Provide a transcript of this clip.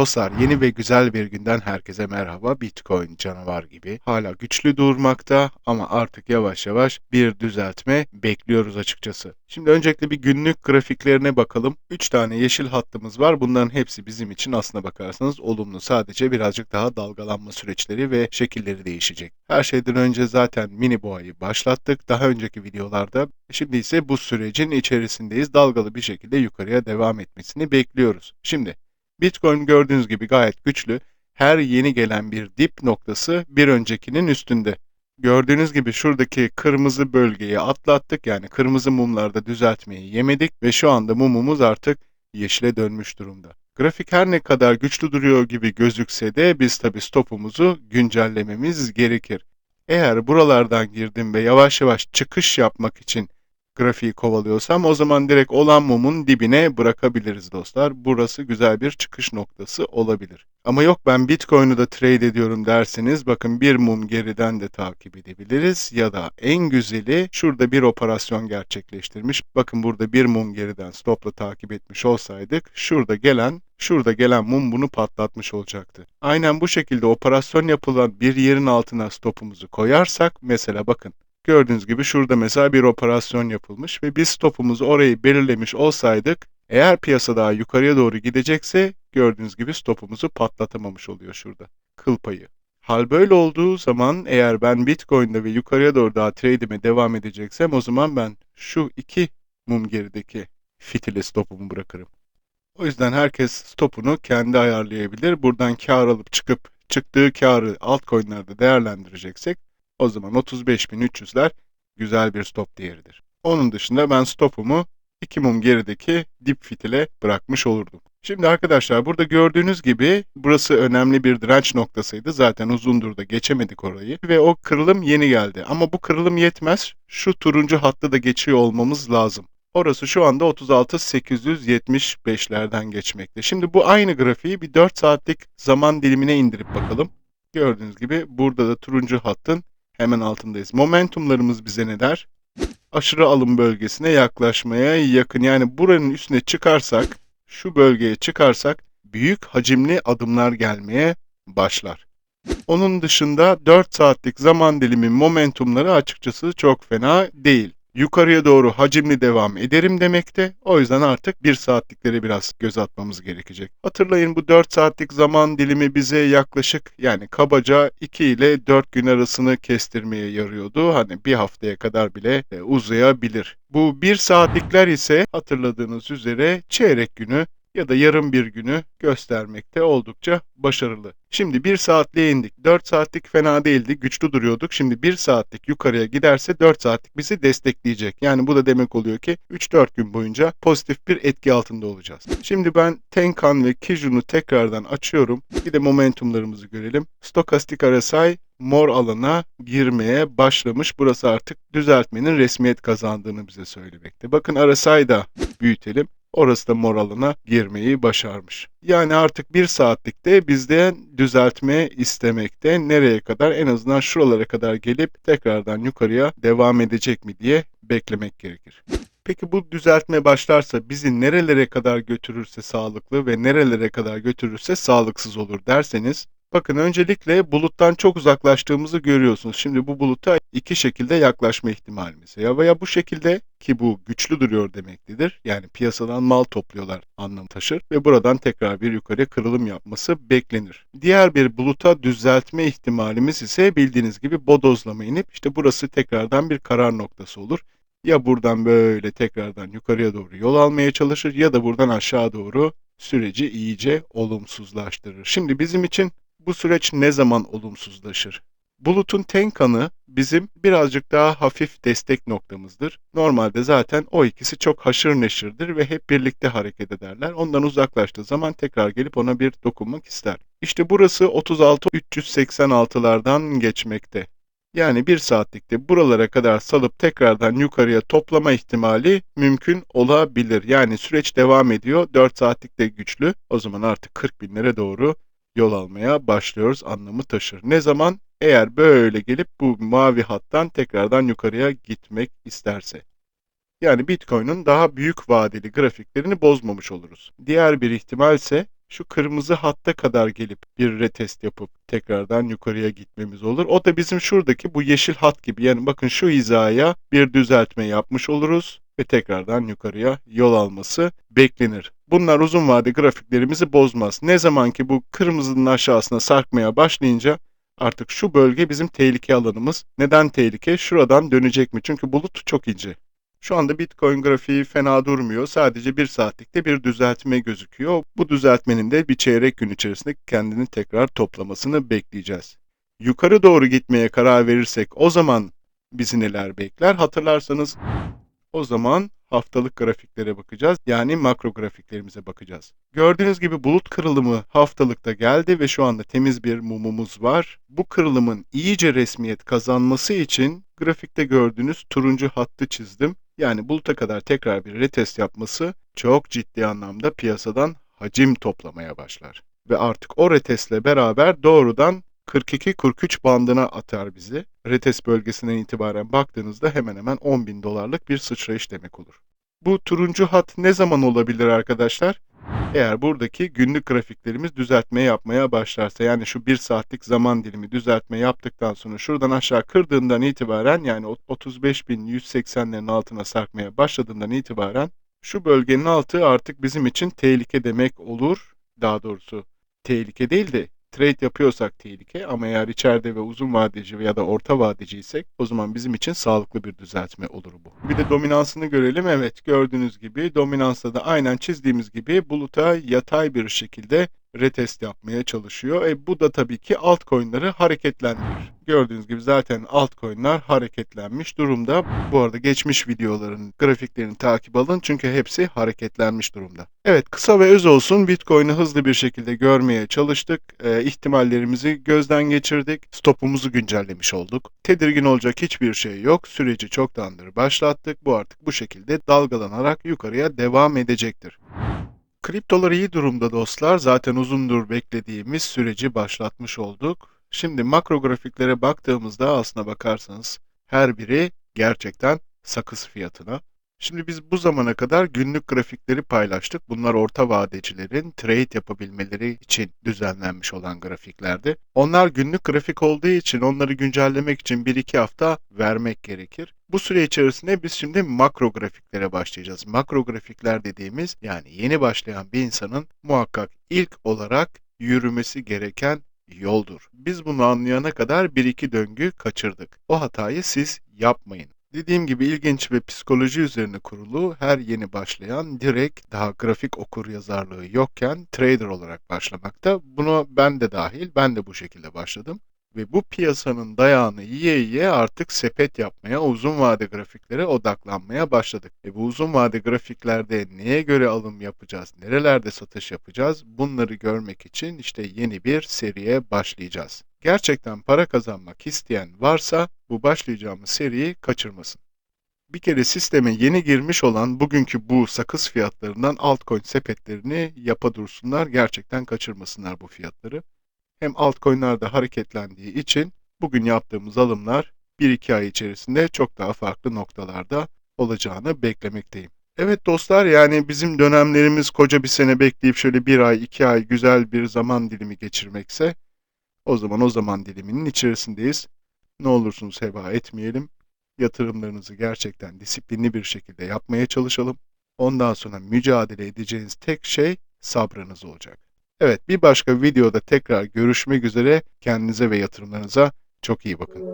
Dostlar yeni ve güzel bir günden herkese merhaba. Bitcoin canavar gibi hala güçlü durmakta ama artık yavaş yavaş bir düzeltme bekliyoruz açıkçası. Şimdi öncelikle bir günlük grafiklerine bakalım. 3 tane yeşil hattımız var. Bunların hepsi bizim için aslına bakarsanız olumlu. Sadece birazcık daha dalgalanma süreçleri ve şekilleri değişecek. Her şeyden önce zaten mini boğayı başlattık. Daha önceki videolarda. Şimdi ise bu sürecin içerisindeyiz. Dalgalı bir şekilde yukarıya devam etmesini bekliyoruz. Şimdi Bitcoin gördüğünüz gibi gayet güçlü. Her yeni gelen bir dip noktası bir öncekinin üstünde. Gördüğünüz gibi şuradaki kırmızı bölgeyi atlattık. Yani kırmızı mumlarda düzeltmeyi yemedik ve şu anda mumumuz artık yeşile dönmüş durumda. Grafik her ne kadar güçlü duruyor gibi gözükse de biz tabi stopumuzu güncellememiz gerekir. Eğer buralardan girdim ve yavaş yavaş çıkış yapmak için grafiği kovalıyorsam o zaman direkt olan mumun dibine bırakabiliriz dostlar. Burası güzel bir çıkış noktası olabilir. Ama yok ben Bitcoin'u da trade ediyorum derseniz bakın bir mum geriden de takip edebiliriz ya da en güzeli şurada bir operasyon gerçekleştirmiş. Bakın burada bir mum geriden stopla takip etmiş olsaydık şurada gelen şurada gelen mum bunu patlatmış olacaktı. Aynen bu şekilde operasyon yapılan bir yerin altına stopumuzu koyarsak mesela bakın Gördüğünüz gibi şurada mesela bir operasyon yapılmış ve biz stopumuzu orayı belirlemiş olsaydık eğer piyasa daha yukarıya doğru gidecekse gördüğünüz gibi stopumuzu patlatamamış oluyor şurada. Kıl payı. Hal böyle olduğu zaman eğer ben Bitcoin'de ve yukarıya doğru daha trade'ime devam edeceksem o zaman ben şu iki mum gerideki fitili stopumu bırakırım. O yüzden herkes stopunu kendi ayarlayabilir. Buradan kar alıp çıkıp çıktığı karı altcoin'lerde değerlendireceksek o zaman 35.300'ler güzel bir stop değeridir. Onun dışında ben stopumu 2 mum gerideki dip fitile bırakmış olurdum. Şimdi arkadaşlar burada gördüğünüz gibi burası önemli bir direnç noktasıydı. Zaten uzundur da geçemedik orayı. Ve o kırılım yeni geldi. Ama bu kırılım yetmez. Şu turuncu hattı da geçiyor olmamız lazım. Orası şu anda 36.875'lerden geçmekte. Şimdi bu aynı grafiği bir 4 saatlik zaman dilimine indirip bakalım. Gördüğünüz gibi burada da turuncu hattın hemen altındayız. Momentumlarımız bize ne der? Aşırı alım bölgesine yaklaşmaya yakın. Yani buranın üstüne çıkarsak, şu bölgeye çıkarsak büyük hacimli adımlar gelmeye başlar. Onun dışında 4 saatlik zaman dilimi momentumları açıkçası çok fena değil yukarıya doğru hacimli devam ederim demekte. O yüzden artık 1 saatlikleri biraz göz atmamız gerekecek. Hatırlayın bu 4 saatlik zaman dilimi bize yaklaşık yani kabaca 2 ile 4 gün arasını kestirmeye yarıyordu. Hani bir haftaya kadar bile e, uzayabilir. Bu 1 saatlikler ise hatırladığınız üzere çeyrek günü ya da yarım bir günü göstermekte oldukça başarılı. Şimdi 1 saatliğe indik. 4 saatlik fena değildi. Güçlü duruyorduk. Şimdi 1 saatlik yukarıya giderse 4 saatlik bizi destekleyecek. Yani bu da demek oluyor ki 3-4 gün boyunca pozitif bir etki altında olacağız. Şimdi ben Tenkan ve Kijun'u tekrardan açıyorum. Bir de momentumlarımızı görelim. Stokastik RSI mor alana girmeye başlamış. Burası artık düzeltmenin resmiyet kazandığını bize söylemekte. Bakın RSI'yi da büyütelim. Orası da mor alana girmeyi başarmış. Yani artık bir saatlikte bizden düzeltme istemekte. Nereye kadar? En azından şuralara kadar gelip tekrardan yukarıya devam edecek mi diye beklemek gerekir. Peki bu düzeltme başlarsa bizi nerelere kadar götürürse sağlıklı ve nerelere kadar götürürse sağlıksız olur derseniz Bakın öncelikle buluttan çok uzaklaştığımızı görüyorsunuz. Şimdi bu buluta iki şekilde yaklaşma ihtimalimiz. Ya veya bu şekilde ki bu güçlü duruyor demektedir. Yani piyasadan mal topluyorlar anlam taşır ve buradan tekrar bir yukarı kırılım yapması beklenir. Diğer bir buluta düzeltme ihtimalimiz ise bildiğiniz gibi bodozlama inip işte burası tekrardan bir karar noktası olur. Ya buradan böyle tekrardan yukarıya doğru yol almaya çalışır ya da buradan aşağı doğru süreci iyice olumsuzlaştırır. Şimdi bizim için bu süreç ne zaman olumsuzlaşır? Bulutun tenkanı bizim birazcık daha hafif destek noktamızdır. Normalde zaten o ikisi çok haşır neşirdir ve hep birlikte hareket ederler. Ondan uzaklaştığı zaman tekrar gelip ona bir dokunmak ister. İşte burası 36-386'lardan geçmekte. Yani bir saatlikte buralara kadar salıp tekrardan yukarıya toplama ihtimali mümkün olabilir. Yani süreç devam ediyor. 4 saatlikte güçlü. O zaman artık 40 binlere doğru yol almaya başlıyoruz anlamı taşır. Ne zaman? Eğer böyle gelip bu mavi hattan tekrardan yukarıya gitmek isterse. Yani Bitcoin'in daha büyük vadeli grafiklerini bozmamış oluruz. Diğer bir ihtimal ise şu kırmızı hatta kadar gelip bir retest yapıp tekrardan yukarıya gitmemiz olur. O da bizim şuradaki bu yeşil hat gibi. Yani bakın şu hizaya bir düzeltme yapmış oluruz ve tekrardan yukarıya yol alması beklenir. Bunlar uzun vade grafiklerimizi bozmaz. Ne zaman ki bu kırmızının aşağısına sarkmaya başlayınca artık şu bölge bizim tehlike alanımız. Neden tehlike? Şuradan dönecek mi? Çünkü bulut çok ince. Şu anda Bitcoin grafiği fena durmuyor. Sadece bir saatlikte bir düzeltme gözüküyor. Bu düzeltmenin de bir çeyrek gün içerisinde kendini tekrar toplamasını bekleyeceğiz. Yukarı doğru gitmeye karar verirsek o zaman bizi neler bekler? Hatırlarsanız o zaman haftalık grafiklere bakacağız. Yani makro grafiklerimize bakacağız. Gördüğünüz gibi bulut kırılımı haftalıkta geldi ve şu anda temiz bir mumumuz var. Bu kırılımın iyice resmiyet kazanması için grafikte gördüğünüz turuncu hattı çizdim. Yani buluta kadar tekrar bir retest yapması çok ciddi anlamda piyasadan hacim toplamaya başlar. Ve artık o retestle beraber doğrudan 42-43 bandına atar bizi. Retest bölgesinden itibaren baktığınızda hemen hemen 10 bin dolarlık bir sıçrayış demek olur. Bu turuncu hat ne zaman olabilir arkadaşlar? Eğer buradaki günlük grafiklerimiz düzeltme yapmaya başlarsa yani şu 1 saatlik zaman dilimi düzeltme yaptıktan sonra şuradan aşağı kırdığından itibaren yani 35.180'lerin altına sarkmaya başladığından itibaren şu bölgenin altı artık bizim için tehlike demek olur. Daha doğrusu tehlike değil de trade yapıyorsak tehlike ama eğer içeride ve uzun vadeci ya da orta vadeciysek o zaman bizim için sağlıklı bir düzeltme olur bu. Bir de dominansını görelim. Evet gördüğünüz gibi dominansta da aynen çizdiğimiz gibi buluta yatay bir şekilde retest yapmaya çalışıyor. E, bu da tabii ki altcoin'ları hareketlendirir. Gördüğünüz gibi zaten altcoin'ler hareketlenmiş durumda. Bu arada geçmiş videoların grafiklerini takip alın çünkü hepsi hareketlenmiş durumda. Evet kısa ve öz olsun Bitcoin'i hızlı bir şekilde görmeye çalıştık. E, ihtimallerimizi gözden geçirdik. Stopumuzu güncellemiş olduk. Tedirgin olacak hiçbir şey yok. Süreci çoktandır başlattık. Bu artık bu şekilde dalgalanarak yukarıya devam edecektir. Kriptolar iyi durumda dostlar. Zaten uzundur beklediğimiz süreci başlatmış olduk. Şimdi makro grafiklere baktığımızda aslına bakarsanız her biri gerçekten sakız fiyatına. Şimdi biz bu zamana kadar günlük grafikleri paylaştık. Bunlar orta vadecilerin trade yapabilmeleri için düzenlenmiş olan grafiklerdi. Onlar günlük grafik olduğu için onları güncellemek için 1-2 hafta vermek gerekir. Bu süre içerisinde biz şimdi makro grafiklere başlayacağız. Makro grafikler dediğimiz yani yeni başlayan bir insanın muhakkak ilk olarak yürümesi gereken yoldur. Biz bunu anlayana kadar 1-2 döngü kaçırdık. O hatayı siz yapmayın. Dediğim gibi ilginç ve psikoloji üzerine kurulu her yeni başlayan direkt daha grafik okur yazarlığı yokken trader olarak başlamakta. Buna ben de dahil, ben de bu şekilde başladım. Ve bu piyasanın dayağını yiye yiye artık sepet yapmaya, uzun vade grafiklere odaklanmaya başladık. E bu uzun vade grafiklerde neye göre alım yapacağız, nerelerde satış yapacağız bunları görmek için işte yeni bir seriye başlayacağız. Gerçekten para kazanmak isteyen varsa bu başlayacağımız seriyi kaçırmasın. Bir kere sisteme yeni girmiş olan bugünkü bu sakız fiyatlarından altcoin sepetlerini yapa dursunlar. Gerçekten kaçırmasınlar bu fiyatları. Hem altcoin'ler de hareketlendiği için bugün yaptığımız alımlar 1-2 ay içerisinde çok daha farklı noktalarda olacağını beklemekteyim. Evet dostlar yani bizim dönemlerimiz koca bir sene bekleyip şöyle bir ay iki ay güzel bir zaman dilimi geçirmekse o zaman o zaman diliminin içerisindeyiz. Ne olursunuz heba etmeyelim. Yatırımlarınızı gerçekten disiplinli bir şekilde yapmaya çalışalım. Ondan sonra mücadele edeceğiniz tek şey sabrınız olacak. Evet bir başka videoda tekrar görüşmek üzere. Kendinize ve yatırımlarınıza çok iyi bakın.